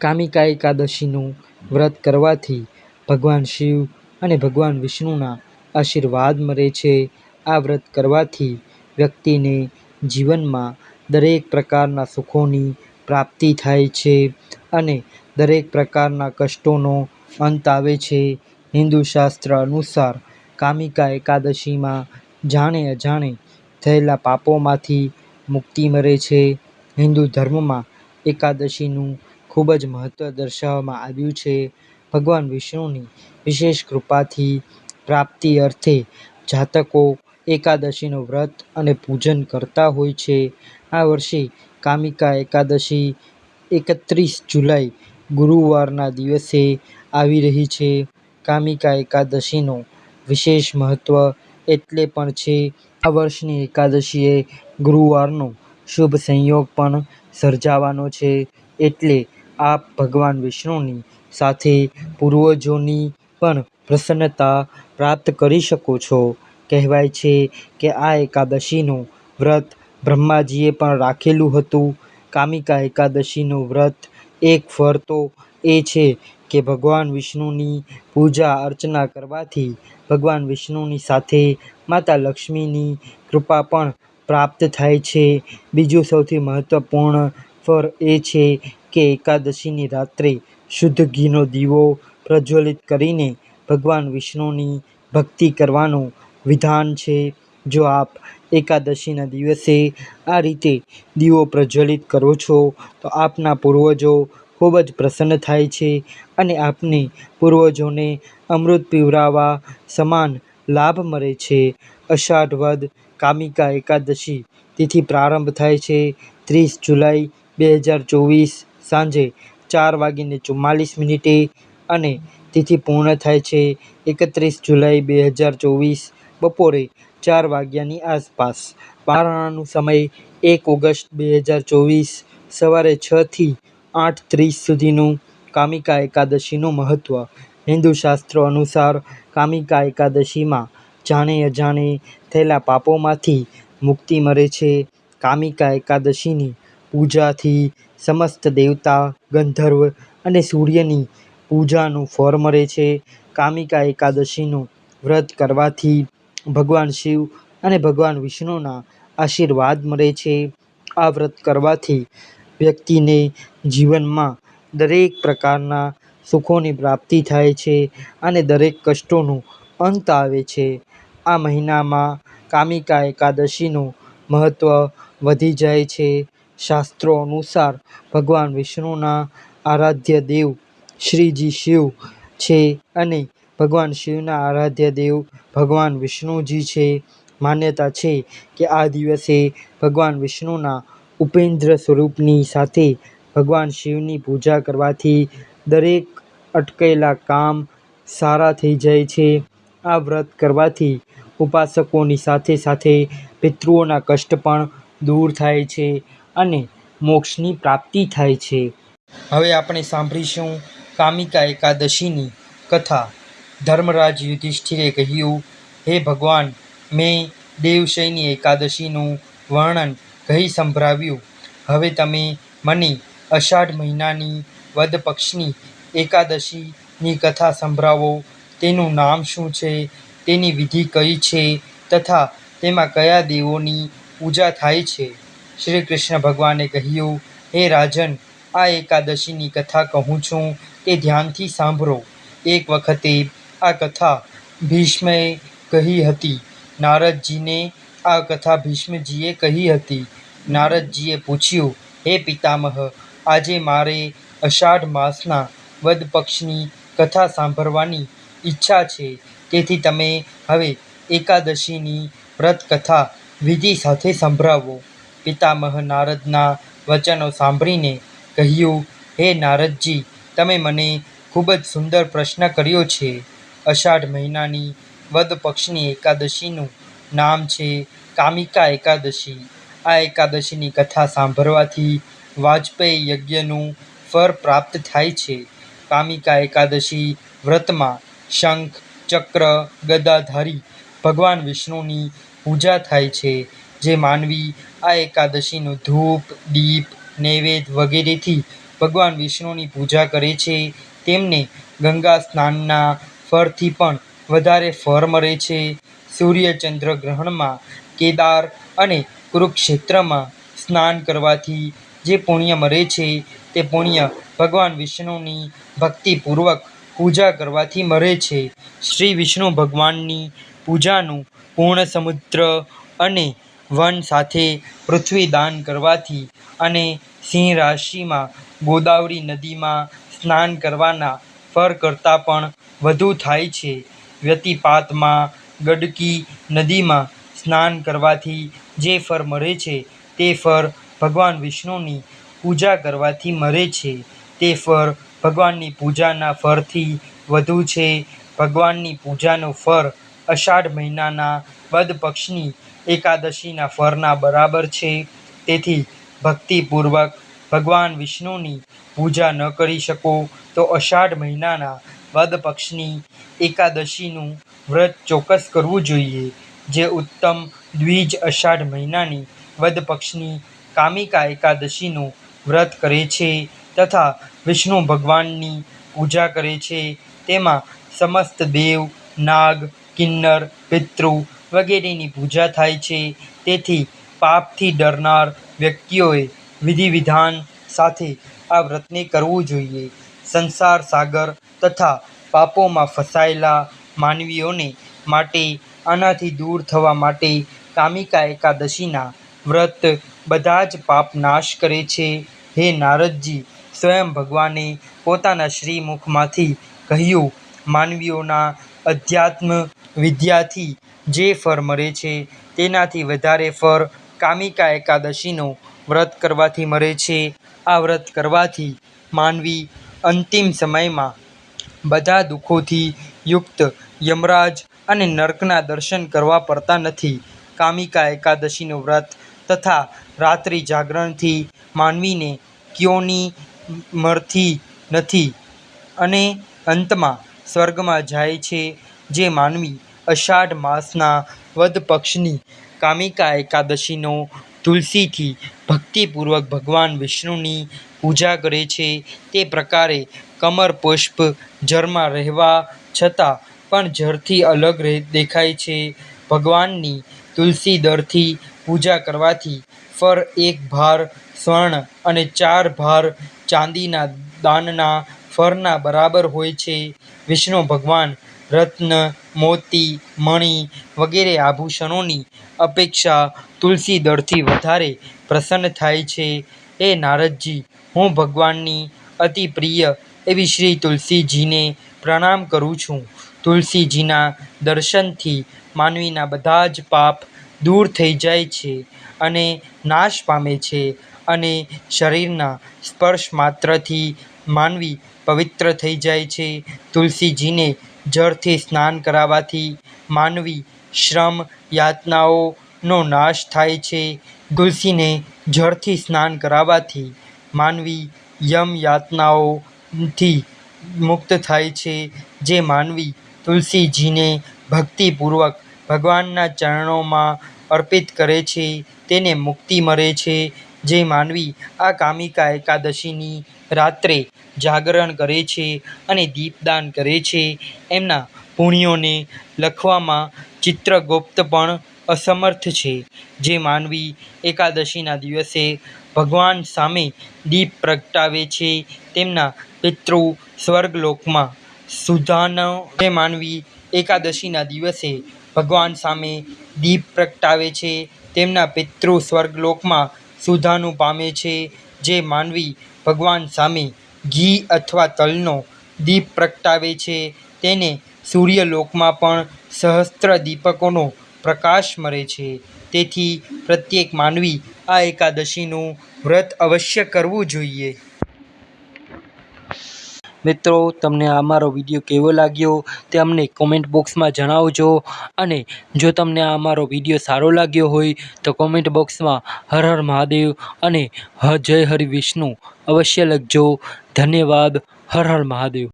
કામિકા એકાદશીનું વ્રત કરવાથી ભગવાન શિવ અને ભગવાન વિષ્ણુના આશીર્વાદ મળે છે. આ વ્રત કરવાથી વ્યક્તિને જીવનમાં દરેક પ્રકારના સુખોની પ્રાપ્તિ થાય છે અને દરેક પ્રકારના કષ્ટોનો અંત આવે છે. હિન્દુ શાસ્ત્ર અનુસાર કામિકા એકાદશીમાં જાણે-અજાણે થયેલા પાપોમાંથી મુક્તિ મળે છે. હિન્દુ ધર્મમાં એકાદશીનું ખૂબ જ મહત્ત્વ દર્શાવવામાં આવ્યું છે. ભગવાન વિષ્ણુની વિશેષ કૃપાથી પ્રાપ્તિ અર્થે જાતકો એકાદશીનું વ્રત અને પૂજન કરતા હોય છે. આ વર્ષે કામિકા એકાદશી એકત્રીસ જુલાઈ ગુરુવારના દિવસે આવી રહી છે. કામિકા એકાદશીનું વિશેષ મહત્ત્વ એટલે પણ છે. આ વર્ષની એકાદશીએ ગુરુવારનો શુભ સંયોગ પણ સર્જાવાનો છે. એટલે આપ ભગવાન વિષ્ણુની સાથે પૂર્વજોની પણ પ્રસન્નતા પ્રાપ્ત કરી શકો છો. કહેવાય છે કે આ એકાદશીનું વ્રત બ્રહ્માજીએ પણ રાખેલું હતું. કામિકા એકાદશીનું વ્રત એક ફળ તો એ છે કે ભગવાન વિષ્ણુની પૂજા અર્ચના કરવાથી ભગવાન વિષ્ણુની સાથે માતા લક્ષ્મીની કૃપા પણ પ્રાપ્ત થાય છે. બીજું સૌથી મહત્વપૂર્ણ ફળ એ છે કે એકાદશીની રાત્રે શુદ્ધ ઘીનો દીવો પ્રજ્વલિત કરીને ભગવાન વિષ્ણુની ભક્તિ કરવાનું વિધાન છે. જો આપ એકાદશીના દિવસે આ રીતે દીવો પ્રજ્વલિત કરો છો, તો આપના પૂર્વજો ખૂબ જ પ્રસન્ન થાય છે અને આપને પૂર્વજોને અમૃત પીવડાવવા સમાન લાભ મળે છે. અષાઢ વદ કામિકા એકાદશી તિથિ પ્રારંભ થાય છે ત્રીસ જુલાઈ, બે હજાર ચોવીસ સાંજે ચાર વાગીને ચુમ્માલીસ મિનિટે અને તિથિ પૂર્ણ થાય છે એકત્રીસ જુલાઈ બે હજાર ચોવીસ, બપોરે ચાર વાગ્યાની આસપાસ. પારણાનો સમય એક ઓગસ્ટ બે હજાર ચોવીસ, સવારે છથી આઠ ત્રીસ સુધીનું. કામિકા એકાદશીનું મહત્ત્વ હિન્દુ શાસ્ત્રો અનુસાર કામિકા એકાદશીમાં જાણે-અજાણે થયેલા પાપોમાંથી મુક્તિ મળે છે. કામિકા એકાદશીની પૂજાથી સમસ્ત દેવતા, ગંધર્વ અને સૂર્યની પૂજાનું ફળ મળે છે. કામિકા એકાદશીનું વ્રત કરવાથી ભગવાન શિવ અને ભગવાન વિષ્ણુના આશીર્વાદ મળે છે. આ વ્રત કરવાથી વ્યક્તિને જીવનમાં દરેક પ્રકારના સુખોની પ્રાપ્તિ થાય છે અને દરેક કષ્ટોનું અંત આવે છે. આ મહિનામાં કામિકા એકાદશીનું મહત્ત્વ વધી જાય છે. શાસ્ત્રો અનુસાર ભગવાન વિષ્ણુના આરાધ્ય દેવ શ્રીજી શિવ છે અને ભગવાન શિવના આરાધ્ય દેવ ભગવાન વિષ્ણુજી છે. માન્યતા છે કે આ દિવસે ભગવાન વિષ્ણુના ઉપેન્દ્ર સ્વરૂપની સાથે ભગવાન શિવની પૂજા કરવાથી દરેક અટકેલા કામ સારા થઈ જાય છે. આ વ્રત કરવાથી ઉપાસકોની સાથે-સાથે પિતૃઓના કષ્ટ પણ દૂર થાય છે અને મોક્ષની પ્રાપ્તિ થાય છે. હવે આપણે સાંભળીશું કામિકા એકાદશીની કથા. ધર્મરાજ યુધિષ્ઠિરે કહ્યું, હે ભગવાન! મેં દેવશયની એકાદશીનું વર્ણન કહી સંભળાવ્યું. હવે તમે મને અષાઢ મહિનાની વદ પક્ષની એકાદશીની કથા સંભળાવો. તેનું નામ શું છે, તેની વિધિ કઈ છે તથા તેમાં કયા દેવોની પૂજા થાય છે? શ્રીકૃષ્ણ ભગવાને કહ્યું, હે રાજન! આ એકાદશીની કથા કહું છું તે ધ્યાનથી સાંભળો. એક વખતે આ કથા ભીષ્મએ કહી હતી. નારદજીને આ કથા ભીષ્મજીએ કહી હતી. નારદજીએ પૂછ્યું, હે પિતામહ! આજે મારે અષાઢ માસના વદ પક્ષની કથા સાંભળવાની ઈચ્છા છે. તેથી તમે હવે એકાદશીની વ્રત કથા વિધિ સાથે સંભળાવો. પિતામહ નારદના વચનો સાંભળીને કહ્યું, હે નારદજી! તમે મને ખૂબ જ સુંદર પ્રશ્ન કર્યો છે. અષાઢ મહિનાની વદ પક્ષની એકાદશીનું નામ છે કામિકા એકાદશી. આ એકાદશીની કથા સાંભળવાથી વાજપેયી યજ્ઞનું ફળ પ્રાપ્ત થાય છે. કામિકા એકાદશી વ્રતમાં શંખ, ચક્ર, ગદાધારી ભગવાન વિષ્ણુની પૂજા થાય છે. જે માનવી આ એકાદશીનું ધૂપ, દીપ, નૈવેદ્ય વગેરેથી ભગવાન વિષ્ણુની પૂજા કરે છે. તેમને ગંગા સ્નાનના ફળથી પણ વધારે ફળ મળે છે. સૂર્ય ચંદ્ર ગ્રહણમાં કેદાર અને કુરુક્ષેત્રમાં સ્નાન કરવાથી જે પુણ્ય મળે છે તે પુણ્ય ભગવાન વિષ્ણુની ભક્તિપૂર્વક પૂજા કરવાથી મળે છે. શ્રી વિષ્ણુ ભગવાનની પૂજાનું પૂર્ણ સમુદ્ર અને વન સાથે પૃથ્વી દાન કરવાથી અને સિંહ રાશિમાં ગોદાવરી નદીમાં સ્નાન કરવાના ફર કરતાં પણ વધુ થાય છે. વ્યતિપાતમાં ગંડકી નદીમાં સ્નાન કરવાથી જે ફર મળે છે તે ફર ભગવાન વિષ્ણુની પૂજા કરવાથી મળે છે. તે ફળ ભગવાનની પૂજાના ફળથી વધુ છે. ભગવાનની પૂજાનું ફળ અષાઢ મહિનાના વદ પક્ષની એકાદશીના ફરના બરાબર છે. તેથી ભક્તિપૂર્વક ભગવાન વિષ્ણુની પૂજા ન કરી શકો તો અષાઢ મહિનાના વદ પક્ષની એકાદશીનું વ્રત ચોક્કસ કરવું જોઈએ. જે ઉત્તમ દ્વિજ અષાઢ મહિનાની વદ પક્ષની કામિકા એકાદશીનું વ્રત કરે છે તથા વિષ્ણુ ભગવાનની પૂજા કરે છે. તેમાં સમસ્ત દેવ, નાગ, કિન્નર, પિતૃ વગેરેની પૂજા થાય છે. તેથી પાપથી ડરનાર વ્યક્તિઓએ વિધિ વિધાન સાથે આ વ્રતને કરવું જોઈએ. સંસાર સાગર તથા પાપોમાં ફસાયેલા માનવીઓને માટે, આનાથી દૂર થવા માટે કામિકા એકાદશીના વ્રત બધા જ પાપ નાશ કરે છે. હે નારદજી, સ્વયં ભગવાને પોતાના શ્રીમુખમાંથી કહ્યું, માનવીઓના અધ્યાત્મ વિદ્યાથી જે ફળ મળે છે, તેનાથી વધારે ફળ કામિકા એકાદશીનું વ્રત કરવાથી મળે છે. આ વ્રત કરવાથી માનવી અંતિમ સમયમાં બધા દુઃખોથી યુક્ત યમરાજ અને નર્કના દર્શન કરવા પડતા નથી. કામિકા એકાદશીનું વ્રત તથા રાત્રિ જાગરણથી માનવીને ક્યોની મળતી નથી અને અંતમાં સ્વર્ગમાં જાય છે. જે માનવી અષાઢ માસના વદ પક્ષની કામિકા એકાદશીનો તુલસીથી ભક્તિપૂર્વક ભગવાન વિષ્ણુની પૂજા કરે છે. તે પ્રકારે કમર પુષ્પ જળમાં રહેવા છતાં પણ જળથી અલગ દેખાય છે. ભગવાનની તુલસી દળથી પૂજા કરવાથી ફર એક ભાર સ્વર્ણ અને ચાર ભાર ચાંદીના દાનના ફરના બરાબર હોય છે. વિષ્ણુ ભગવાન રત્ન, મોતી, મણિ વગેરે આભૂષણોની અપેક્ષા તુલસી દળથી વધારે પ્રસન્ન થાય છે. હે નારદજી, હું ભગવાનની અતિ પ્રિય એવી શ્રી તુલસીજીને પ્રણામ કરું છું. તુલસીજીના દર્શનથી માનવીના બધા જ પાપ દૂર થઈ જાય છે અને નાશ પામે છે અને શરીરના સ્પર્શ માત્રથી માનવી પવિત્ર થઈ જાય છે. તુલસીજીને જળથી સ્નાન કરાવવાથી માનવી શ્રમ યાતનાઓનો નાશ થાય છે. તુલસીને જળથી સ્નાન કરાવવાથી માનવી યમ યાતનાઓથી મુક્ત થાય છે. જે માનવી તુલસીજીને ભક્તિપૂર્વક ભગવાનના ચરણોમાં અર્પિત કરે છે, તેને મુક્તિ મળે છે. જે માનવી આ કામિકા એકાદશીની રાત્રે જાગરણ કરે છે અને દીપદાન કરે છે. એમના પુણ્યોને લખવામાં ચિત્રગુપ્ત પણ અસમર્થ છે. જે માનવી એકાદશીના દિવસે ભગવાન સામે દીપ પ્રગટાવે છે, તેમના પિતૃ સ્વર્ગલોકમાં સુધાનો. જે માનવી એકાદશીના દિવસે ભગવાન સામે દીપ પ્રગટાવે છે, તેમના પિતૃ સ્વર્ગલોકમાં સુધાનું પામે છે. જે માનવી ભગવાન સામે ઘી અથવા તલનો દીપ પ્રગટાવે છે. તેને સૂર્યલોકમાં પણ સહસ્ત્ર દીપકોનો પ્રકાશ મળે છે. તેથી પ્રત્યેક માનવી આ એકાદશીનું વ્રત અવશ્ય કરવું જોઈએ. મિત્રો, તમને આ મારો વીડિયો કેવો લાગ્યો તે અમને કોમેન્ટ બોક્સમાં જણાવજો. અને જો તમને આ મારો વીડિયો સારો લાગ્યો હોય, તો કોમેન્ટ બોક્સમાં હર હર મહાદેવ અને જય હરિ વિષ્ણુ અવશ્ય લખજો. ધન્યવાદ. હર હર મહાદેવ.